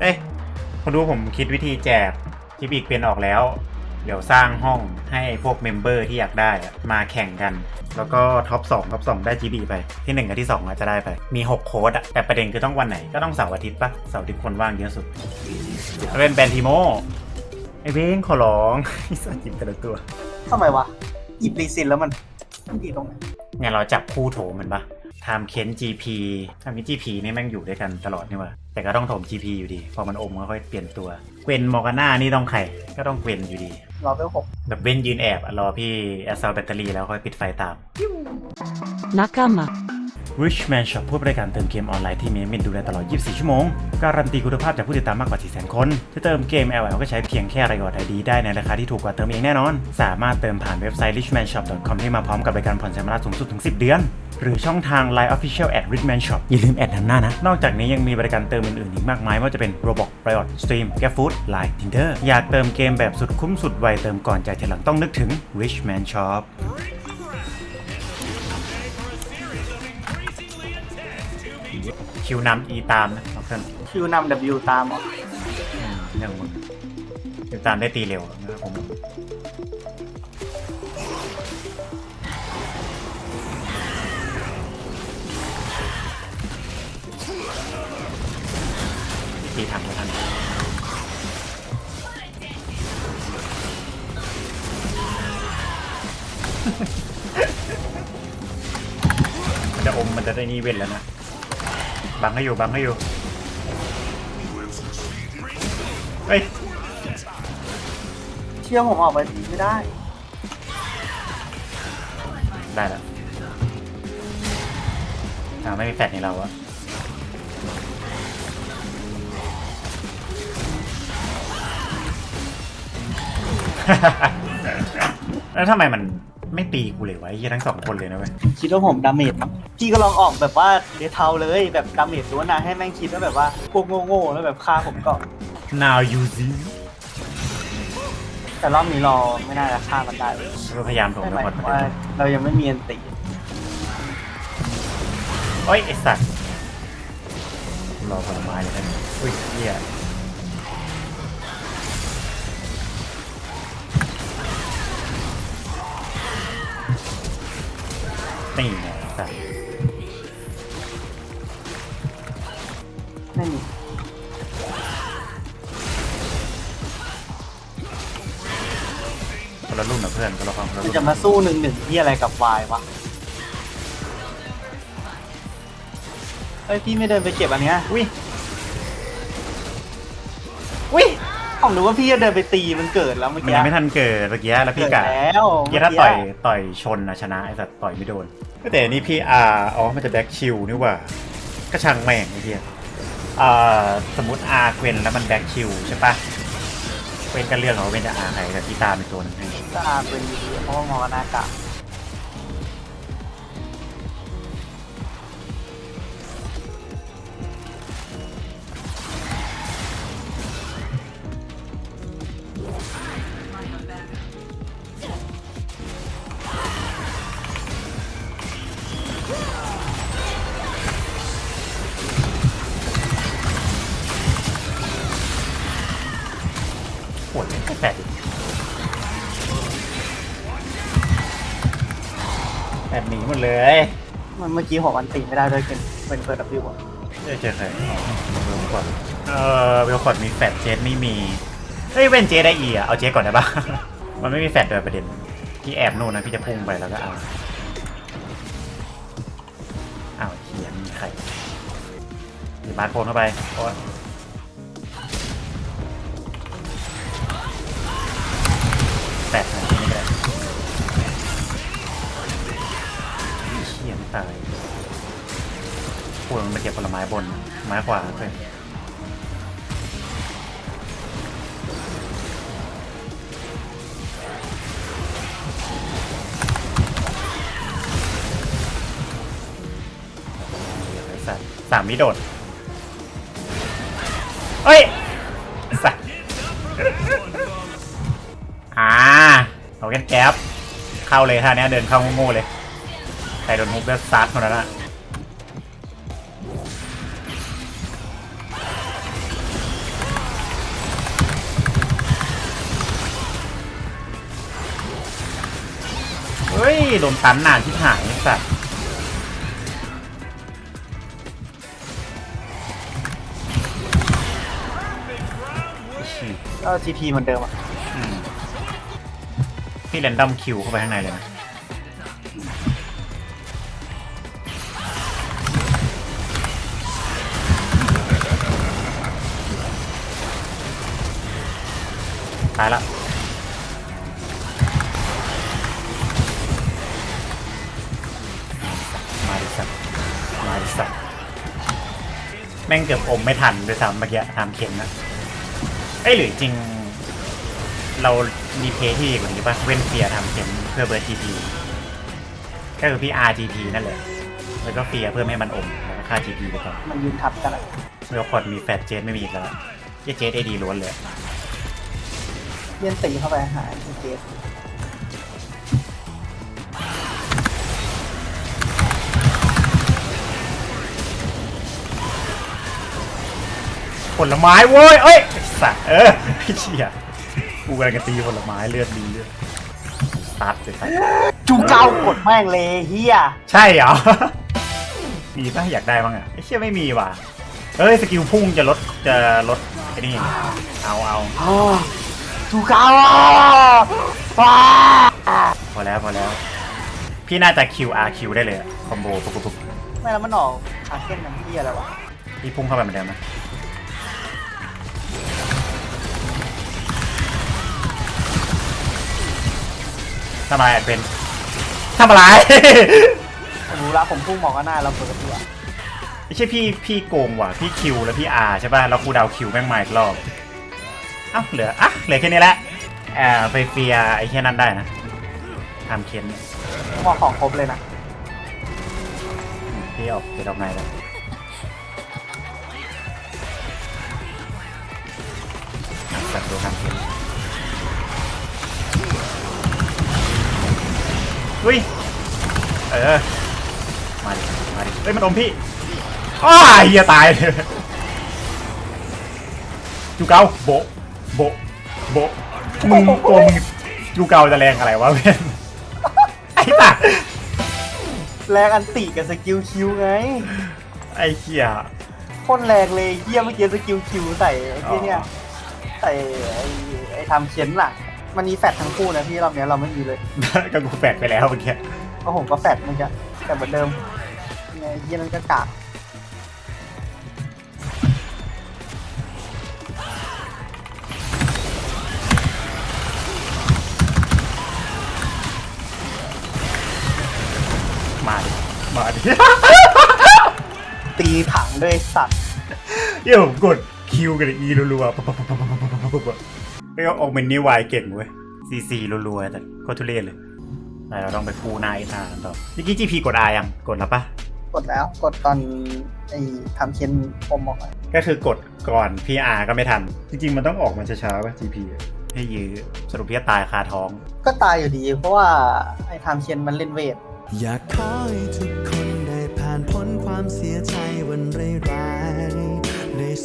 เอ้ยคนดูผมคิดวิธีแจกจิบอีกเป็นออกแล้ว เดี๋ยวสร้างห้องให้พวกเมมเบอร์ที่อยากได้อะมาแข่งกัน แล้วก็ท็อป2ท็อป2ได้ GB ไป ที่ 1 กับที่2อาจจะได้ไป มี 6 โค้ดอะแต่ประเด็นคือต้องวันไหนก็ต้องเสาร์อาทิตย์ปะเสาร์อาทิตย์คนว่างเยอะสุดแล้วเป็นแบรนด์ทีโมไอเบ้งขอร้องไอ้สัตว์จิบแต่ละตัวทำไมวะหยิบรีซินแล้วมันไม่ดีตรงไหนเนี่ยเราจับคู่โถมันปะ ทำเค้น GP ทำเค้น GP นี่แม่งอยู่ด้วยกันตลอดนี่หว่าแต่ก็ต้องถม GP อยู่ดี พอมันอมก็ค่อยเปลี่ยนตัว เกวนมอร์กาน่านี่ต้องใครก็ต้องเกวนอยู่ดี รอเวลหกแบบเว้นยืนแอบอะรอพี่แอสซาแบตเตอรี่แล้วค่อยปิดไฟตาม仲間 Richman Shop ผู้บริการเติมเกมออนไลน์ที่มีมินดูแลตลอด 24 ชั่วโมง การันตีคุณภาพจากผู้ติดตามมากกว่า 400,000 คนที่เติมเกม LL ก็ใช้เพียงแค่รายอดไอดีได้ในราคาที่ถูกกว่าเติมเองแน่นอน สามารถเติมผ่านเว็บไซต์ richmanshop.com ที่มาพร้อมกับบริการผ่อนชำระสูงสุดถึง 10 เดือน หรือช่องทาง Line Official at Richman Shop อย่าลืมแอดนำหน้านะ นอกจากนี้ยังมีบริการเติมอื่นๆอีกมากมายไม่ว่าจะเป็น Roblox Riot Stream GrabFood Line Tinder อยากเติมเกมแบบสุดคุ้มสุดไวเติมก่อนจ่ายทีหลังต้องนึกถึง Richman Shop คิวนำ E ตามนะเพื่อนคิวนำ W ตามเหรออืมเรื่องมึงคิวตามได้ตีเร็วนะครับผมตีทำไม่ทันมันจะอมมันจะได้นี่เว้นแล้วนะ บังให้อยู่บังให้อยู่เฮ้ยเชื่อผมออกไปทีไม่ได้ ได้แล้วอ่าไม่มีแฟดในเราอะแล้วทำไมมันไม่ตีกูเลยวะไอ้เหี้ยทั้งสองคนเลยนะเว้ย คิดว่าผมดาเมจมั้ง พี่ก็ลองออกแบบว่าเดทเทาเลยแบบดาเมจล้วนนะให้แม่งคิดว่าแบบว่าพวกโง่ๆแล้วแบบฆ่าผมก่อน now you see แต่รอบนี้เราไม่น่าจะฆ่ามันได้เลยก็พยายามถมหแล้วมายหมดถึงประว่าเด็นเรายังไม่มีอันติโอ้ยไอสัตว์รอผลไม้เลยนะอุ้ยเหี้ยนี่ไง สัตว์ไม่มีคนละรุ่นกับเพื่อนคนละความคนละมันรุ่นจะมาสู้หนึ่งหนึ่งที่อะไรกับวายวะเอ้ยพี่ไม่เดินไปเก็บอันเนี้ยอุ้ยอุ้ยผมรู้ว่าพี่จะเดินไปตีมันเกิดแล้วเมื่อมันกี้ยังไม่ทันเกิดเมื่อกี้แล้วพี่เกิดกะแล้วเมื่อกี้ถ้าต่อยต่อยชนนะชนะไอ้สัตว์ต่อยไม่โดนแต่นี่พี่อาร์อ๋อมันจะแบ็คชิลนี่หว่าก็ช่างแม่งไอ้เหี้ยอ่า สมมติอาร์เวนแล้วมันแบ็คชิลใช่ปะเวนก็เรื่องของเวนจะอาร์ใครแต่พี่ตามเป็นตัวหนึงให้ ก็อาเป็นดีเพราะว่ามองหน้ากาก แปดหนีหมดเลยมันเมื่อกี้ผมอันติไม่ได้ด้วยเป็นเป็นเปิดดับบิวอะเอ้ยเจอใครอ๋อเวลคอร์ดเออเวลคอร์ดมีแฟดเจสไม่มีเฮ้ยเว้นเจได้อีอะเอาเจก่อนได้ปะมันไม่มีแฟดโดยประเด็นพี่แอบนู่นนะพี่จะพุ่งไปแล้วก็เอาอ้าวเขียนมีใครมีบาร์โคนเข้าไปโอ้ ตายพูดมันมาเก็บผลไม้บนไม้ขวาเลยไอ้สัตว์สามวิโดดเฮ้ยสัตว์อ่าเอาแก๊สแก๊ปเข้าเลยท่านี้เดินเข้าโง่ๆเลย แต่โดนฮุกแล้วซัดหมดแล้วนะเฮ้ย โดนตันนานที่หายสัตว์ก็ทีพีเหมือนเดิมอะพี่เรนดัมคิวเข้าไปข้างในเลยนะ ตายละมาดิสัตว์มาดิสัตว์แม่งเกือบอมไม่ทันด้วยซ้ำเมื่อกี้ทำเข็มนะเอ้ยหรือจริง เรามีเพย์ที่ดีกว่านี้ป่ะเว้นเฟียร์ทำเข็มเพื่อเบิร์ดทีพีก็คือพี่ RGP นั่นแหละแล้วก็เฟียร์เพื่อไม่ให้มันอมแล้วก็ค่า GP ไปก่อนมันยืนทับกันอะเมื่อคอดมีแฟตเจนไม่มีอีกแล้วเหี้ยเจนเอดีล้วนเลย เลียนตีเข้าไปหาเจสผลไม้โว้ยเอ้ยไอ้สัตว์เออพี่เชี่ยกูกำลังจะตีผลไม้เลือดดีเลือดตัดเลยสัตว์จูเก้ากดแม่งเลยเฮียใช่เหรอ มีป่ะอยากได้บ้างอะไอ้เชี่ยไม่มีว่ะเอ้ยสกิลพุ่งจะลดจะลดไอ้นี่เอาเอา อ๋อจูเก้าอะว้าพอแล้วพอแล้ว พี่น่าจะ QR Q ได้เลยอะคอมโบปุ๊บปุ๊บปุ๊บไม่แล้วมันออกอาเก้นน้ำเฮียอะไรวะพี่พุ่งเข้าไปเหมือนเดิมนะทำอะไรอะเป็นทำอะไร ผมรู้ละผมพุ่งมองก็หน้าเราเปิดตัวไม่ใช่พี่พี่โกงว่ะพี่คิวแล้วพี่อาร์ใช่ป่ะแล้วกูเดาคิวแม่งมาอีกรอบ เอ้าเหลืออะเหลือแค่นี้แหละเอ่อไปเฟียร์ไอ้แค่นั้นได้นะทำเค้นเนี่ยมองของครบเลยนะพี่ออกไปดอกไม้แล้วสัตว์ตัวทำเค้นอุ้ยเออมาดิมาดิเอ้ยมันอมพี่อ้าเฮียตายเลยจูเกาโบะ โบะโบะมึงตัวมึงจูเกาจะแรงอะไรวะเพื่อนไอ้ตาแรงอันติกับสกิลคิวไงไอ้เหี้ยโคนแรงเลยเฮียเมื่อกี้สกิลคิวใส่ไอ้ที่เนี่ยอ๋อใส่ไอ้ไอ้ทำเข็นล่ะ มันมีแฟดทั้งคู่นะพี่รอบเนี้ยเราไม่มีเลยก็กูแฝกไปแล้วเมื่อกี้ก็ผมก็แฟดมันจะแต่เหมือนเดิมไงเฮียนั่นก็กาก มาดิ ตีถังด้วยสัตว์เดี๋ยวมกดคิวกันอีรัวๆปั๊บปั๊บปั๊บปั๊บปั๊บปั๊บก็ออกเมนนี่วายเก่งเว้ยซีซีรัวๆแต่โคตรทุเรศเลยเราต้องไปฟูนายทานต่อเมื่อกี้จีพีกดอายังกดแล้วปะกดแล้วกดตอนไอ้ทำเคนอมออกไปก็คือกดก่อนพีอาร์ก็ไม่ทัน จริงๆ มันต้องออกมันช้าๆป่ะจีพีให้ยื้อสรุปพี่ตายคาท้อง ก็ตายอยู่ดี เพราะว่าไอ้ทำเคนมันเล่นเวท อยากขอให้ทุกคนได้ผ่านพ้นความเสียใจวันร้าย